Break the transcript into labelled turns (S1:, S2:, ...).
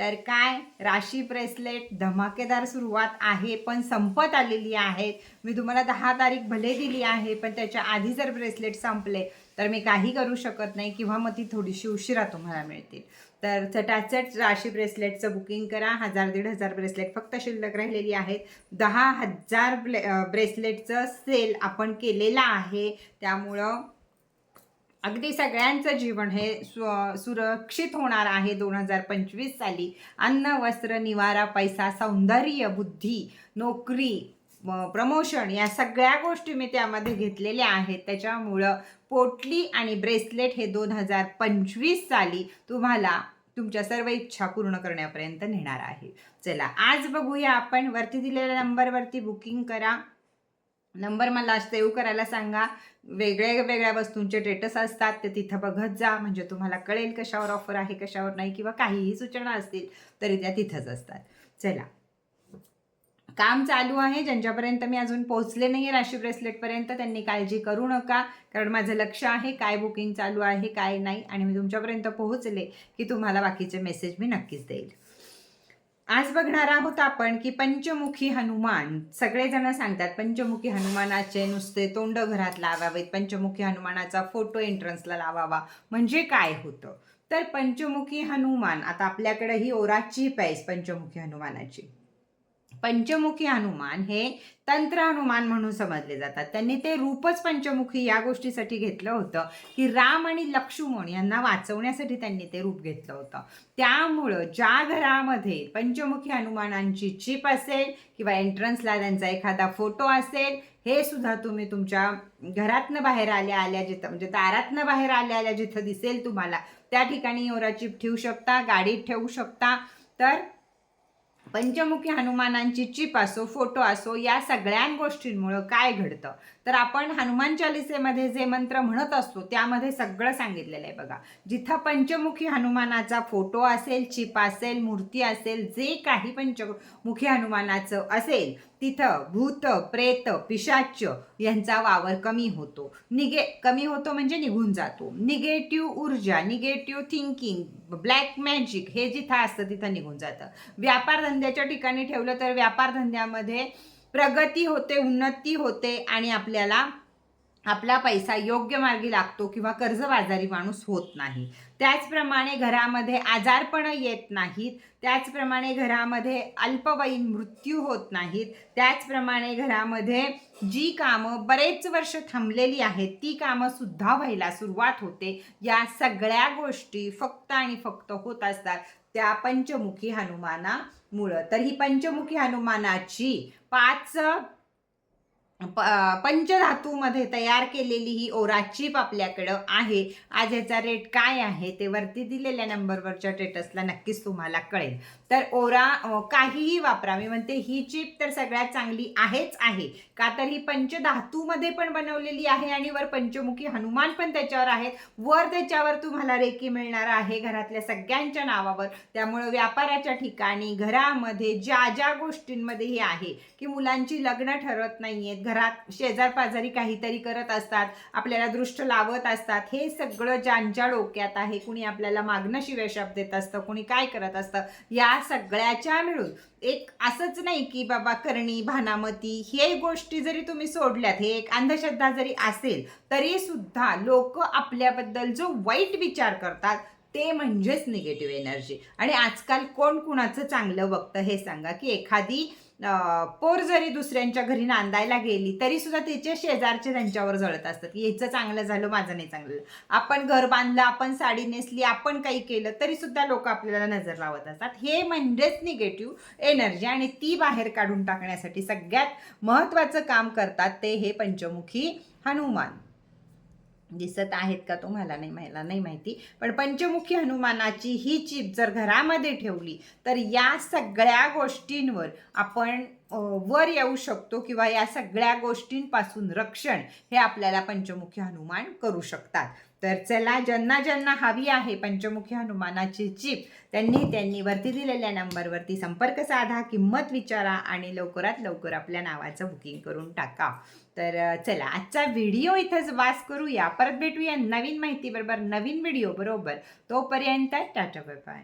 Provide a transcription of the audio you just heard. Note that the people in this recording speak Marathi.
S1: तर काय? राशी ब्रेसलेट धमाकेदार सुरुवात आहे पण संपत आलेली आहे. मी तुम्हाला दहा तारीख भले दिली आहे पण त्याच्या आधी जर ब्रेसलेट संपले तर मी काही करू शकत नाही किंवा मग ती थोडीशी उशिरा तुम्हाला मिळतील. तर चटाचट राशी ब्रेसलेटचं बुकिंग करा. हजार दीड हजार ब्रेसलेट फक्त शिल्लक राहिलेली आहेत. दहा हजार ब्ले ब्रेसलेटचं सेल आपण केलेलं आहे. त्यामुळं अगदी सगळ्यांचं जीवन हे स्व सुरक्षित होणार आहे दोन हजार पंचवीस साली. अन्न वस्त्र निवारा पैसा सौंदर्य बुद्धी नोकरी प्रमोशन या सगळ्या गोष्टी मी त्यामध्ये घेतलेल्या आहेत. त्याच्यामुळं पोटली आणि ब्रेसलेट हे दोन हजार पंचवीस साली तुम्हाला तुमच्या सर्व इच्छा पूर्ण करण्यापर्यंत नेणार आहे. चला आज बघूया आपण. वरती दिलेल्या नंबरवरती बुकिंग करा. नंबर मला सेव्ह करायला सांगा. वेगळ्या वेगळ्या वस्तूंचे स्टेटस असतात ते तिथं बघत जा. म्हणजे तुम्हाला कळेल कशावर ऑफर आहे कशावर नाही किंवा काहीही सूचना असतील तरी त्या तिथंच असतात. चला. काम चालू आहे ज्यांच्यापर्यंत मी अजून पोहोचले नाही आहे राशी ब्रेसलेटपर्यंत त्यांनी काळजी करू नका. कारण माझं लक्ष आहे काय बुकिंग चालू आहे काय नाही. आणि मी तुमच्यापर्यंत पोहोचले की तुम्हाला बाकीचे मेसेज मी नक्कीच देईल. आज बघणार आहोत आपण की पंचमुखी हनुमान. सगळेजण सांगतात पंचमुखी हनुमानाचे नुसते तोंड घरात लावावेत पंचमुखी हनुमानाचा फोटो एंट्रन्सला लावावा. म्हणजे काय होतं? तर पंचमुखी हनुमान आता आपल्याकडे ही ओराची पैस पंचमुखी हनुमानाची. पंचमुखी हनुमान हे तंत्र हनुमान म्हणून समजले जातात. त्यांनी ते रूपच पंचमुखी या गोष्टीसाठी घेतलं होतं की राम आणि लक्ष्मण यांना वाचवण्यासाठी त्यांनी ते रूप घेतलं होतं. त्यामुळं ज्या घरामध्ये पंचमुखी हनुमानांची चिप असेल किंवा एंट्रन्सला त्यांचा एखादा फोटो असेल हे सुद्धा तुम्ही तुमच्या घरातनं बाहेर आल्या आल्या जिथं म्हणजे दारातनं बाहेर आल्या आल्या जिथं दिसेल तुम्हाला त्या ठिकाणी ओरा चिप ठेवू शकता गाडीत ठेवू शकता. तर पंचमुखी हनुमानांची चिप असो फोटो असो या सगळ्या गोष्टींमुळं काय घडतं? तर आपण हनुमान चालिसेमध्ये जे मंत्र म्हणत असतो त्यामध्ये सगळं सांगितलेलं आहे बघा. जिथं पंचमुखी हनुमानाचा फोटो असेल चिप असेल मूर्ती असेल जे काही पंचमुखी हनुमानाचं असेल तिथं भूत प्रेत पिशाच यांचा वावर कमी होतो. निगे कमी होतो म्हणजे निघून जातो. निगेटिव्ह ऊर्जा निगेटिव्ह थिंकिंग ब्लॅक मॅजिक हे जिथं असतं तिथं निघून जातं. व्यापार धंद्याच्या ठिकाणी ठेवलं तर व्यापार धंद्यामध्ये प्रगती होते उन्नती होते आणि आपल्याला आपला पैसा योग्य मार्गी लागतो किंवा कर्जबाजारी माणूस होत नाही. त्याचप्रमाणे घरामध्ये आजारपणं येत नाहीत. त्याचप्रमाणे घरामध्ये अल्पवयीन मृत्यू होत नाहीत. त्याचप्रमाणे घरामध्ये जी कामं बरेच वर्ष थांबलेली आहेत ती कामंसुद्धा व्हायला सुरुवात होते. या सगळ्या गोष्टी फक्त आणि फक्त होत असतात. त्या पंचमुखी हनुमानामुळं. तर ही पंचमुखी हनुमानाची पाच प पंचधातूमध्ये तयार केलेली ही ओरा चिप आपल्याकडं आहे. आज ह्याचा रेट काय आहे? ते वरती दिलेल्या नंबरवरच्या स्टेटसला नक्कीच तुम्हाला कळेल. तर ओरा काहीही वापरा. मी म्हणते ही चिप तर सगळ्यात चांगली आहेच आहे. का तर ही पंचधातूमध्ये पण बनवलेली आहे आणि वर पंचमुखी हनुमान पण त्याच्यावर आहे वर त्याच्यावर तुम्हाला रेकी मिळणार आहे घरातल्या सगळ्यांच्या नावावर. त्यामुळं व्यापाराच्या ठिकाणी घरामध्ये ज्या ज्या गोष्टींमध्ये हे आहे की मुलांची लग्न ठरत नाही आहेत घरात शेजार पाजारी काहीतरी करत असतात आपल्याला दृष्ट लावत असतात हे सगळं ज्यांच्या डोक्यात आहे कुणी आपल्याला मागणं शिवेशाप देत असतं कुणी काय करत असतं या सगळ्याच्या मिळून. एक असंच नाही की बाबा करणी भानामती हे गोष्टी जरी तुम्ही सोडल्यात हे एक अंधश्रद्धा जरी असेल तरी सुद्धा लोक आपल्याबद्दल जो वाईट विचार करतात ते म्हणजेच निगेटिव्ह एनर्जी आणि आजकाल कोण कुणाचं चांगलं बघतं हे सांगा की एखादी पोर जरी दुसऱ्यांच्या घरी नांदायला गेली तरी सुद्धा तिचे शेजारचे त्यांच्यावर जळत असतात. की याचं चांगलं झालं माझं नाही चांगलं आपण घर बांधलं आपण साडी नेसली आपण काही केलं तरी सुद्धा लोक आपल्याला नजर लावत असतात. हे म्हणजेच निगेटिव्ह एनर्जी आणि ती बाहेर काढून टाकण्यासाठी सगळ्यात महत्त्वाचं काम करतात ते हे पंचमुखी हनुमान. दिसत आहेत का तुम्हाला? नाही मला नाही माहिती. पण पंचमुखी हनुमानाची ही चिप जर घरामध्ये ठेवली तर या सगळ्या गोष्टींवर आपण वर येऊ शकतो किंवा या सगळ्या गोष्टींपासून रक्षण हे आपल्याला पंचमुखी हनुमान करू शकतात. तर चला ज्यांना ज्यांना हवी आहे पंचमुखी हनुमानाची जीप त्यांनी त्यांनी वरती दिलेल्या नंबरवरती संपर्क साधा किंमत विचारा आणि लवकरात लवकर आपल्या नावाचं बुकिंग करून टाका. तर चला आजचा व्हिडिओ इथंच वास करूया परत भेटूया नवीन माहिती बरोबर नवीन व्हिडिओ बरोबर. तोपर्यंत टाटा बाय